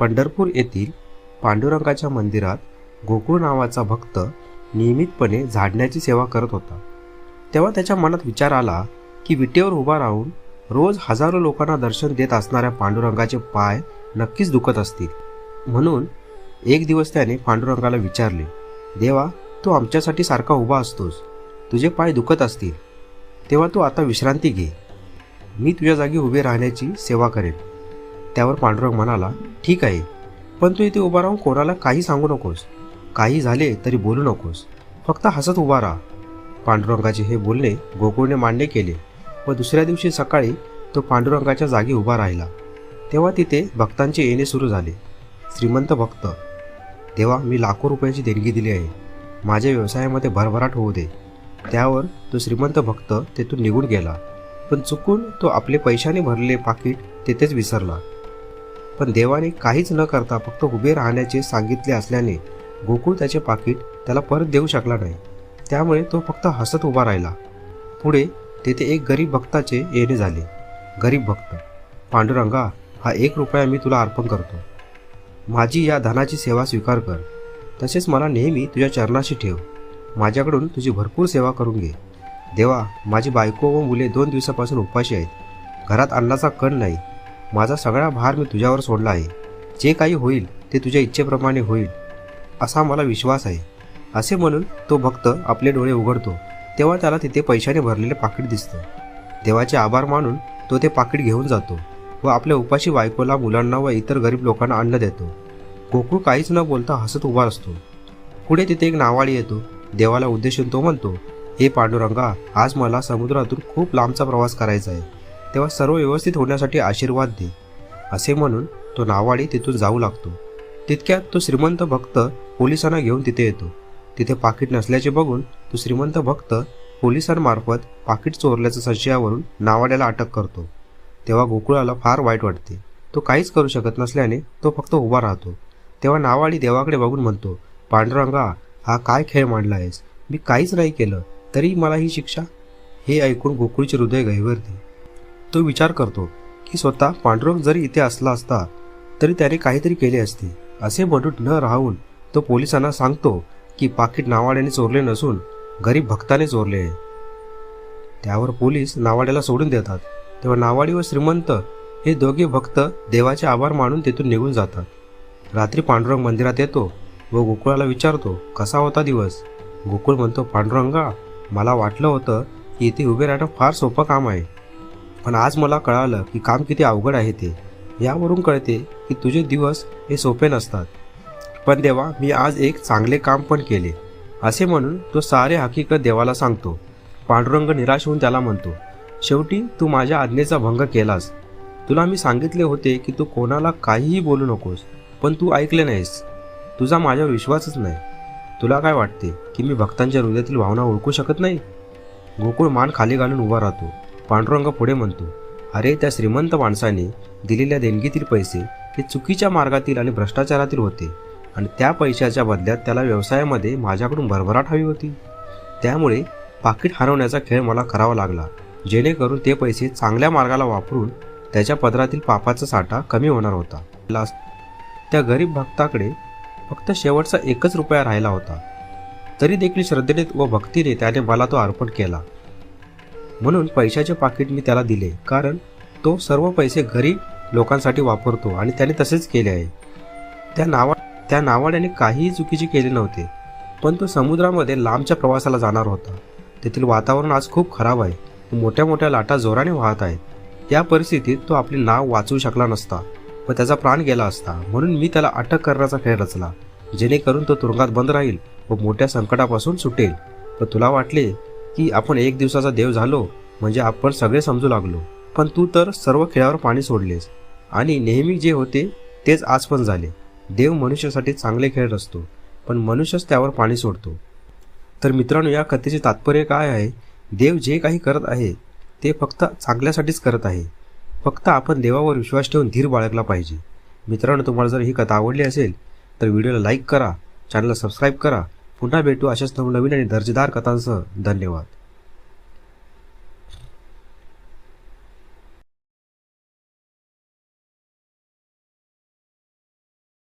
पंढरपूर येथील पांडुरंगाच्या मंदिरात गोकुळ नावाचा भक्त नियमितपणे झाडण्याची सेवा करत होता. तेव्हा त्याच्या मनात विचार आला की विटेवर उभा राहून रोज हजारो लोकांना दर्शन देत असणाऱ्या पांडुरंगाचे पाय नक्कीच दुखत असतील. म्हणून एक दिवस त्याने पांडुरंगाला विचारले देवा तू आमच्यासाठी सारखा उभा असतोस. तुझे पाय दुखत असतील. तेव्हा तू आता विश्रांती घे. मी तुझ्या जागी उभे राहण्याची सेवा करेन. त्यावर पांडुरंग म्हणाला ठीक आहे पण तू इथे उभा राहून कोणाला काही सांगू नकोस. काही झाले तरी बोलू नकोस. फक्त हसत उभा राहा. पांडुरंगाचे हे बोलणे गोकुळने मान्य केले व दुसऱ्या दिवशी सकाळी तो पांडुरंगाच्या जागी उभा राहिला. तेव्हा तिथे भक्तांचे येणे सुरू झाले. श्रीमंत भक्त तेव्हा मी लाखो रुपयाची देणगी दिली आहे. माझ्या व्यवसायामध्ये भरभराट होऊ दे. त्यावर तो श्रीमंत भक्त तेथून निघून गेला. पण चुकून तो आपले पैशाने भरलेले पाकिट तेथेच विसरला. पण देवाने काहीच न करता फक्त उभे राहण्याचे सांगितले असल्याने गोकुळ त्याचे पाकिट त्याला परत देऊ शकला नाही. त्यामुळे तो फक्त हसत उभा राहिला. पुढे तेथे एक गरीब भक्ताचे येणे झाले. गरीब भक्त पांडुरंगा हा एक रुपया मी तुला अर्पण करतो. माझी या धनाची सेवा स्वीकार कर. तसेच मला नेहमी तुझ्या चरणाशी ठेव. माझ्याकडून तुझी भरपूर सेवा करून घे. देवा माझी बायको व मुले दोन दिवसापासून उपाशी आहेत. घरात अन्नाचा कण नाही. माझा सगळा भार मी तुझ्यावर सोडला आहे. जे काही होईल ते तुझ्या इच्छेप्रमाणे होईल असा मला विश्वास आहे. असे म्हणून तो भक्त आपले डोळे उघडतो. तेव्हा त्याला तिथे पैशाने भरलेले पाकिट दिसतं. देवाचे आभार मानून तो ते पाकिट घेऊन जातो व आपल्या उपाशी बायकोला मुलांना व इतर गरीब लोकांना अन्न देतो. गोकुळ काहीच न बोलता हसत उभा असतो. पुढे तिथे एक नावाळी येतो. देवाला उद्देशून तो म्हणतो हे पांडुरंगा आज मला समुद्रातून खूप लांबचा प्रवास करायचा आहे. तेव्हा सर्व व्यवस्थित होण्यासाठी आशीर्वाद दे असे म्हणून तो नावाडी तिथून जाऊ लागतो. तितक्यात तो श्रीमंत भक्त पोलिसांना घेऊन तिथे येतो. तिथे पाकिट नसल्याचे बघून तो श्रीमंत भक्त पोलिसांमार्फत पाकिट चोरल्याच्या संशयावरून नावाड्याला अटक करतो. तेव्हा गोकुळाला फार वाईट वाटते. तो काहीच करू शकत नसल्याने तो फक्त उभा राहतो. तेव्हा नावाडी देवाकडे बघून म्हणतो पांडुरंगा हा काय खेळ मांडला आहेस मी काहीच नाही केलं. तरी मला ही शिक्षा हे ऐकून गोकुळचे हृदय गहिवरते तो विचार करतो की स्वतः पांडुरंग जरी इथे असला असता तरी त्याने काहीतरी केले असते. असे म्हणून न राहून तो पोलिसांना सांगतो की पाकिट नावाड्याने चोरले नसून गरीब भक्ताने चोरले आहे. त्यावर पोलीस नावाड्याला सोडून देतात. तेव्हा नावाडी व श्रीमंत हे दोघे भक्त देवाचे आभार मानून तेथून निघून जातात. रात्री पांडुरंग मंदिरात येतो व गोकुळाला विचारतो कसा होता दिवस? गोकुळ म्हणतो पांडुरंगा मला वाटलं होतं की इथे उभे राहणं फार सोपं काम आहे. पण आज मला कळालं की काम किती अवघड आहे ते. यावरून कळते की तुझे दिवस हे सोपे नसतात. पण देवा मी आज एक चांगले काम पण केले. असे म्हणून तो सारे हकीकत देवाला सांगतो. पांडुरंग निराश होऊन त्याला म्हणतो शेवटी तू माझ्या आज्ञेचा भंग केलास. तुला मी सांगितले होते की तू कोणाला काहीही बोलू नकोस पण तू ऐकले नाहीस. तुझा माझ्यावर विश्वासच नाही. तुला काय वाटते की मी भक्तांच्या हृदयातील भावना ओळखू शकत नाही? गोकुळ मान खाली घालून उभा राहतो. पांडुरंग पुढे म्हणतो अरे त्या श्रीमंत माणसाने दिलेल्या देणगीतील पैसे हे चुकीच्या मार्गातील आणि भ्रष्टाचारातील होते आणि त्या पैशाच्या बदल्यात त्याला व्यवसायामध्ये माझ्याकडून भरभराट हवी होती. त्यामुळे पाकिट हरवण्याचा खेळ मला करावा लागला जेणेकरून ते पैसे चांगल्या मार्गाला वापरून त्याच्या पदरातील पापाचा साठा कमी होणार होता. लास्ट त्या गरीब भक्ताकडे फक्त शेवटचा एकच रुपया राहिला होता. तरी देखील श्रद्धेने व भक्तीने त्याने मला तो अर्पण केला. म्हणून पैशाचे पाकिट मी त्याला दिले. कारण तो सर्व पैसे गरीब लोकांसाठी वापरतो आणि त्याने तसेच केले आहे. त्या नावा त्या नावाड्याने काहीही चुकीचे केले नव्हते. पण तो समुद्रामध्ये लांबच्या प्रवासाला जाणार होता. तेथील वातावरण आज खूप खराब आहे. मोठ्या मोठ्या लाटा जोराने वाहत आहेत या परिस्थितीत तो आपले नाव वाचवू शकला नसता व त्याचा प्राण गेला असता. म्हणून मी त्याला अटक करण्याचा खेळ रचला जेणेकरून तो तुरुंगात बंद राहील व मोठ्या संकटापासून सुटेल. पण तुला वाटले की आपण एक दिवसाचा देव झालो म्हणजे आपण सगळे समजू लागलो. पण तू तर सर्व खेळावर पाणी सोडलेस. आणि नेहमी जे होते तेच आज पण झाले. देव मनुष्यासाठी चांगले खेळत असतो पण मनुष्यच त्यावर पाणी सोडतो. तर मित्रांनो या कथेचे तात्पर्य काय आहे? देव जे काही करत आहे ते फक्त चांगल्यासाठीच करत आहे. फक्त आपण देवावर विश्वास ठेवून धीर बाळगला पाहिजे. मित्रांनो तुम्हाला जर ही कथा आवडली असेल तर व्हिडिओला लाईक करा चॅनलला सबस्क्राईब करा पुन्हा भेटू अशाच नवनवीन आणि दर्जेदार कथांसह. धन्यवाद.